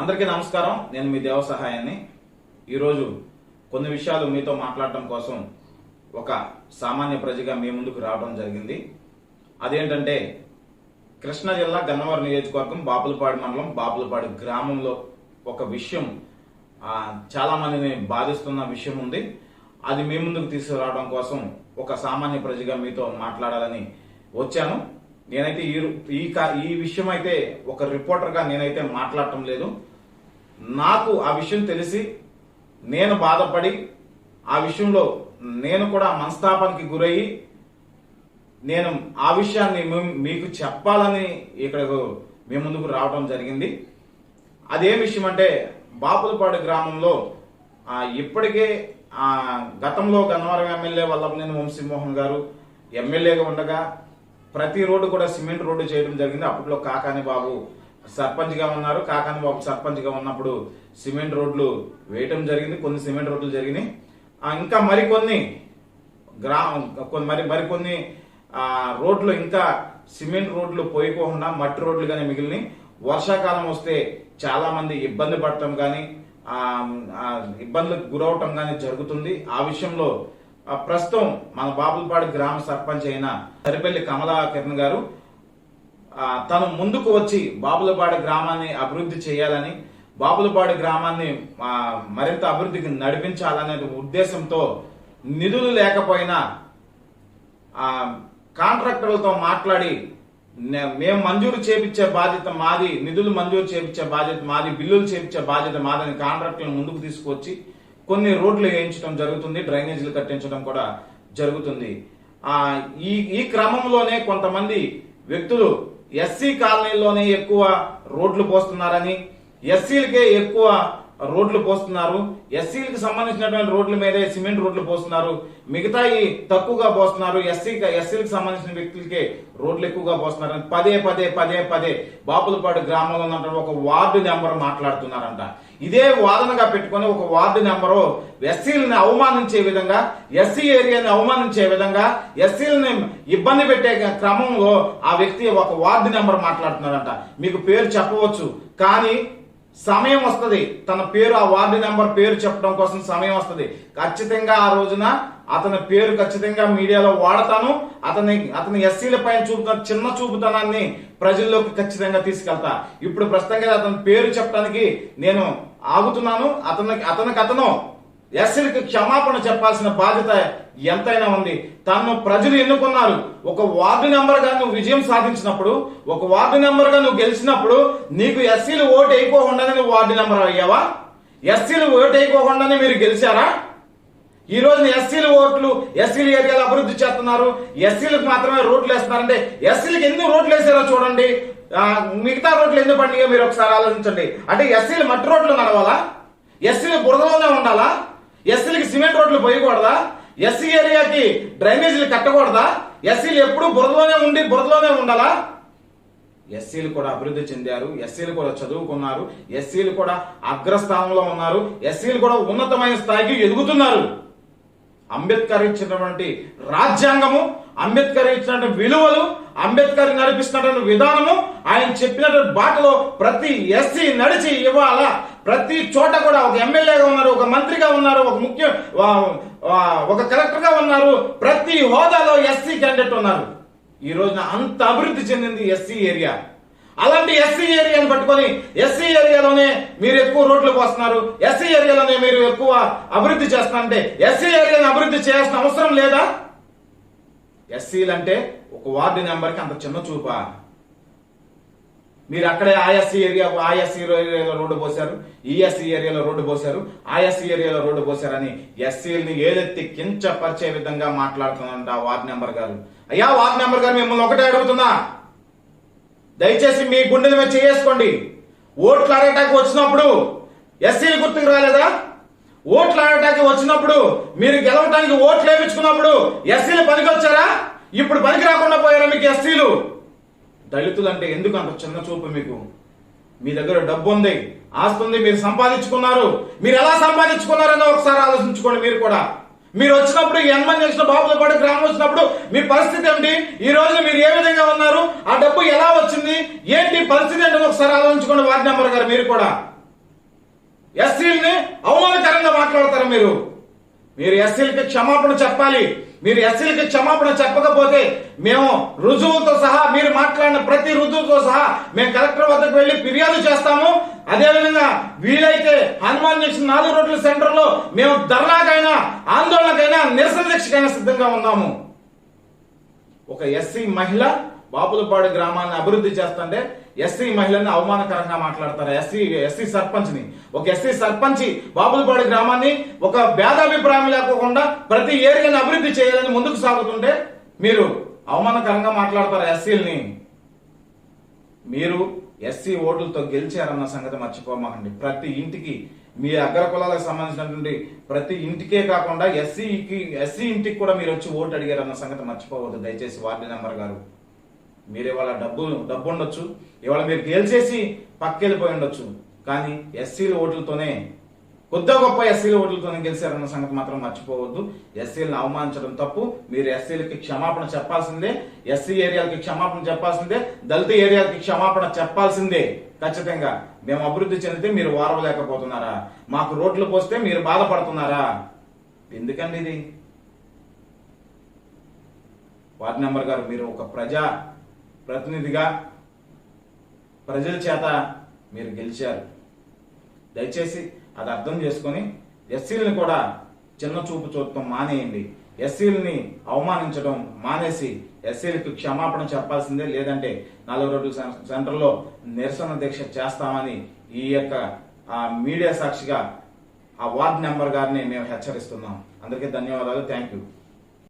అందరికీ నమస్కారం. నేను మీ దేవ సహాయాన్ని. ఈరోజు కొన్ని విషయాలు మీతో మాట్లాడటం కోసం ఒక సామాన్య ప్రజగా మీ ముందుకు రావడం జరిగింది. అదేంటంటే కృష్ణా జిల్లా గన్నవరం నియోజకవర్గం బాపులపాడు మండలం బాపులపాడు గ్రామంలో ఒక విషయం చాలా మందిని బాధిస్తున్న విషయం ఉంది. అది మీ ముందుకు తీసుకురావడం కోసం ఒక సామాన్య ప్రజగా మీతో మాట్లాడాలని వచ్చాను. నేనైతే ఈ ఈ ఈ విషయం అయితే ఒక రిపోర్టర్గా నేనైతే మాట్లాడటం లేదు. నాకు ఆ విషయం తెలిసి నేను బాధపడి ఆ విషయంలో నేను కూడా మనస్తాపానికి గురయ్యి నేను ఆ విషయాన్ని మీకు చెప్పాలని ఇక్కడకు మీ ముందుకు రావడం జరిగింది. అదేం విషయం అంటే బాపులపాడు గ్రామంలో ఇప్పటికే ఆ, గతంలో గన్నవరం ఎమ్మెల్యే వల్లభనేని వంశీమోహన్ గారు ఎమ్మెల్యేగా ఉండగా ప్రతి రోడ్డు కూడా సిమెంట్ రోడ్డు చేయడం జరిగింది. అప్పట్లో కాకాని బాబు సర్పంచ్గా ఉన్నారు. కాకాని బాబు సర్పంచ్గా ఉన్నప్పుడు సిమెంట్ రోడ్లు వేయటం జరిగింది. కొన్ని సిమెంట్ రోడ్లు జరిగినాయి. ఇంకా మరికొన్ని గ్రా కొన్ని మరి మరికొన్ని రోడ్లు ఇంకా సిమెంట్ రోడ్లు పోయిపోకుండా మట్టి రోడ్లు కానీ మిగిలినాయి. వర్షాకాలం వస్తే చాలా మంది ఇబ్బంది పడటం కానీ ఇబ్బందులకు గురవటం కానీ జరుగుతుంది. ఆ విషయంలో ప్రస్తుతం మన బాబులపాడు గ్రామ సర్పంచ్ అయిన సరిపల్లి కమలా కిరణ్ గారు తను ముందుకు వచ్చి బాబులపాడు గ్రామాన్ని అభివృద్ధి చేయాలని బాబులపాడు గ్రామాన్ని మరింత అభివృద్ధికి నడిపించాలనే ఉద్దేశంతో నిధులు లేకపోయినా కాంట్రాక్టర్లతో మాట్లాడి మేము మంజూరు చేపించే బాధ్యత మాది నిధులు మంజూరు చేపించే బాధ్యత మాది బిల్లులు చేపించే బాధ్యత మాదని కాంట్రాక్టులను ముందుకు తీసుకొచ్చి కొన్ని రోడ్లు వేయించడం జరుగుతుంది డ్రైనేజీలు కట్టించడం కూడా జరుగుతుంది. ఆ ఈ ఈ క్రమంలోనే కొంతమంది వ్యక్తులు ఎస్సీ కాలనీలోనే ఎక్కువ రోడ్లు పోస్తున్నారని ఎస్సీలకే ఎక్కువ రోడ్లు పోస్తున్నారు. ఎస్సీలకు సంబంధించినటువంటి రోడ్ల మీదే సిమెంట్ రోడ్లు పోస్తున్నారు. మిగతా తక్కువగా పోస్తున్నారు. ఎస్సీ ఎస్సీలకు సంబంధించిన వ్యక్తులకే రోడ్లు ఎక్కువగా పోస్తున్నారు. అని పదే పదే పదే పదే బాపులపాడు గ్రామంలో ఉన్నటువంటి ఒక వార్డు నెంబర్ మాట్లాడుతున్నారంట. ఇదే వాదనగా పెట్టుకొని ఒక వార్డు నెంబరు ఎస్సీలని అవమానించే విధంగా ఎస్సీ ఏరియాని అవమానించే విధంగా ఎస్సీలని ఇబ్బంది పెట్టే క్రమంలో ఆ వ్యక్తి ఒక వార్డు నెంబర్ మాట్లాడుతున్నారంట. మీకు పేరు చెప్పవచ్చు. కానీ సమయం వస్తుంది. తన పేరు ఆ వార్డు నెంబర్ పేరు చెప్పడం కోసం సమయం వస్తుంది. ఖచ్చితంగా ఆ రోజున అతని పేరు ఖచ్చితంగా మీడియాలో వాడతాను. అతని అతని ఎస్సీల పైన చూపుతున్న చిన్న చూపుతనాన్ని ప్రజల్లోకి ఖచ్చితంగా తీసుకెళ్తా. ఇప్పుడు ప్రస్తుతంగా అతని పేరు చెప్పడానికి నేను ఆగుతున్నాను. అతనికి అతనికి అతను ఎస్సీలకి క్షమాపణ చెప్పాల్సిన బాధ్యత ఎంతైనా ఉంది. తను ప్రజలు ఎన్నుకున్నారు. ఒక వార్డు నెంబర్గా నువ్వు విజయం సాధించినప్పుడు ఒక వార్డు నెంబర్గా నువ్వు గెలిచినప్పుడు నీకు ఎస్సీలు ఓటు వేయకోకుండానే నువ్వు వార్డు నెంబర్ అయ్యావా? ఎస్సీలు ఓటు వేయకోకుండానే మీరు గెలిచారా? ఈ రోజున ఎస్సీల ఓట్లు ఎస్సీల ఏరియాలో అభివృద్ధి చేస్తున్నారు. ఎస్సీలకు మాత్రమే రోడ్లు వేస్తున్నారంటే ఎస్సీలకు ఎందుకు రోడ్లు వేసారో చూడండి. మిగతా రోడ్లు ఎందుకు పండిగా మీరు ఒకసారి ఆలోచించండి. అంటే ఎస్సీలు మట్టి రోడ్లు నడవాలా? ఎస్సీలు బురదలోనే ఉండాలా? ఎస్సీలకి సిమెంట్ రోడ్లు పోయకూడదా? ఎస్సీ ఏరియాకి డ్రైనేజీలు కట్టకూడదా? ఎస్సీలు ఎప్పుడు బురదలోనే ఉండి బురదలోనే ఉండాలా? ఎస్సీలు కూడా అభివృద్ధి చెందారు ఎస్సీలు కూడా చదువుకున్నారు ఎస్సీలు కూడా అగ్రస్థానంలో ఉన్నారు ఎస్సీలు కూడా ఉన్నతమైన స్థాయికి ఎదుగుతున్నారు. అంబేద్కర్ ఇచ్చినటువంటి రాజ్యాంగము అంబేద్కర్ ఇచ్చినటువంటి విలువలు అంబేద్కర్ నడిపిస్తున్నటువంటి విధానము ఆయన చెప్పినటువంటి బాటలో ప్రతి ఎస్సీ నడిచి ఇవ్వాల. ప్రతి చోట కూడా ఒక ఎమ్మెల్యేగా ఉన్నారు ఒక మంత్రిగా ఉన్నారు ఒక ముఖ్య ఒక కలెక్టర్గా ఉన్నారు. ప్రతి హోదాలో ఎస్సీ క్యాండిడేట్ ఉన్నారు. ఈ రోజున అంత అభివృద్ధి చెందింది ఎస్సీ ఏరియా. అలాంటి ఎస్సీ ఏరియాని పట్టుకొని ఎస్సీ ఏరియాలోనే మీరు ఎక్కువ రోడ్లు పోస్తున్నారు ఎస్సీ ఏరియాలోనే మీరు ఎక్కువ అభివృద్ధి చేస్తున్నారంటే ఎస్సీ ఏరియాని అభివృద్ధి చేయాల్సిన అవసరం లేదా? ఎస్సీలు అంటే ఒక వార్డు నెంబర్కి అంత చిన్న చూపా. మీరు అక్కడే ఆయాసీ ఏరియా ఆయాసీ ఏరియాలో రోడ్డు పోశారు ఈఎస్సీ ఏరియాలో రోడ్డు పోశారు ఆయాసీ ఏరియాలో రోడ్డు పోశారని ఎస్సీలని ఏదెత్తి కించపరిచే విధంగా మాట్లాడుతున్నారంట ఆ వార్డు నెంబర్ గారు. అయ్యా వార్డు నెంబర్ గారు మిమ్మల్ని ఒకటే అడుగుతున్నా. దయచేసి మీ గుండెల మీద చేసుకోండి ఓట్లు అడగటానికి వచ్చినప్పుడు ఎస్సీలు గుర్తుకు రాలేదా? ఓట్లు ఆడటానికి వచ్చినప్పుడు మీరు గెలవటానికి ఓట్లు వేయించుకున్నప్పుడు ఎస్సీలు పనికి వచ్చారా ఇప్పుడు పనికి రాకుండా పోయారా మీకు ఎస్సీలు దళితులు అంటే ఎందుకు అంత చిన్న చూపు మీకు? మీ దగ్గర డబ్బు ఉంది ఆస్తి ఉంది మీరు సంపాదించుకున్నారు. మీరు ఎలా సంపాదించుకున్నారని ఒకసారి ఆలోచించుకోండి మీరు కూడా. మీరు వచ్చినప్పుడు ఈ ఎన్మన్ చేసిన బాబుల పాటు గ్రామం వచ్చినప్పుడు మీ పరిస్థితి ఏమిటి? ఈ రోజు మీరు ఏ విధంగా ఉన్నారు? ఆ డబ్బు ఎలా వచ్చింది? ఏంటి పరిస్థితి ఏంటో ఒకసారి ఆలోచించుకోండి వార్డ్ నెంబర్ గారు మీరు కూడా. ఎస్సీలని అవమానకరంగా మాట్లాడతారు మీరు? మీరు ఎస్సీలకి క్షమాపణ చెప్పాలి. మీరు ఎస్సీలకి క్షమాపణ చెప్పకపోతే మేము రుజువుతో సహా మీరు మాట్లాడిన ప్రతి రుజువుతో సహా మేము కలెక్టర్ వద్దకు వెళ్ళి ఫిర్యాదు చేస్తాము. అదేవిధంగా వీలైతే హనుమాన్ జంక్షన్ నాలుగు రోడ్ల సెంటర్లో మేము ధర్నాకైనా ఆందోళనకైనా నిరసన దీక్షకైనా సిద్ధంగా ఉన్నాము. ఒక ఎస్సీ మహిళ బాపులపాడు గ్రామాన్ని అభివృద్ధి చేస్తుంటే ఎస్సీ మహిళని అవమానకరంగా మాట్లాడతారు? ఎస్సీ ఎస్సీ సర్పంచ్ని ఒక ఎస్సీ సర్పంచ్ బాపులపాడు గ్రామాన్ని ఒక భేదాభిప్రాయం లేకోకుండా ప్రతి ఏరియాని అభివృద్ధి చేయాలని ముందుకు సాగుతుంటే మీరు అవమానకరంగా మాట్లాడతారు ఎస్సీలని? మీరు ఎస్సీ ఓట్లతో గెలిచారన్న సంగతి మర్చిపోమాకండి. ప్రతి ఇంటికి మీ అగ్ర కులాలకు సంబంధించినటువంటి ప్రతి ఇంటికే కాకుండా ఎస్సీకి ఎస్సీ ఇంటికి కూడా మీరు వచ్చి ఓటు అడిగారన్న సంగతి మర్చిపోవద్దు. దయచేసి వార్డు నెంబర్ గారు. మీరు ఇవాళ డబ్బు డబ్బు ఉండొచ్చు. ఇవాళ మీరు గెలిచేసి పక్కెళ్ళిపోయి ఉండొచ్చు. కానీ ఎస్సీల ఓట్లతోనే కొద్ద గొప్ప ఎస్సీల ఓట్లతోనే గెలిచారన్న సంగతి మాత్రం మర్చిపోవద్దు. ఎస్సీలను అవమానించడం తప్పు. మీరు ఎస్సీలకి క్షమాపణ చెప్పాల్సిందే. ఎస్సీ ఏరియాలకి క్షమాపణ చెప్పాల్సిందే. దళిత ఏరియాలకి క్షమాపణ చెప్పాల్సిందే. ఖచ్చితంగా. మేము అభివృద్ధి చెందితే మీరు వారవలేకపోతున్నారా? మాకు రోడ్లు పోస్తే మీరు బాధపడుతున్నారా? ఎందుకండి ఇది? వార్డ్ నెంబర్ గారు మీరు ఒక ప్రజా ప్రతినిధిగా ప్రజల చేత మీరు గెలిచారు. దయచేసి అది అర్థం చేసుకొని ఎస్సీలను కూడా చిన్న చూపు చూడటం మానేయండి. ఎస్సీలని అవమానించడం మానేసి ఎస్సీలకు క్షమాపణ చెప్పాల్సిందే. లేదంటే నాలుగు రోడ్ల సెంటర్లో నిరసన దీక్ష చేస్తామని ఈ యొక్క మీడియా సాక్షిగా ఆ వార్డ్ నెంబర్ గారిని మేము హెచ్చరిస్తున్నాం. అందరికీ ధన్యవాదాలు. Thank you.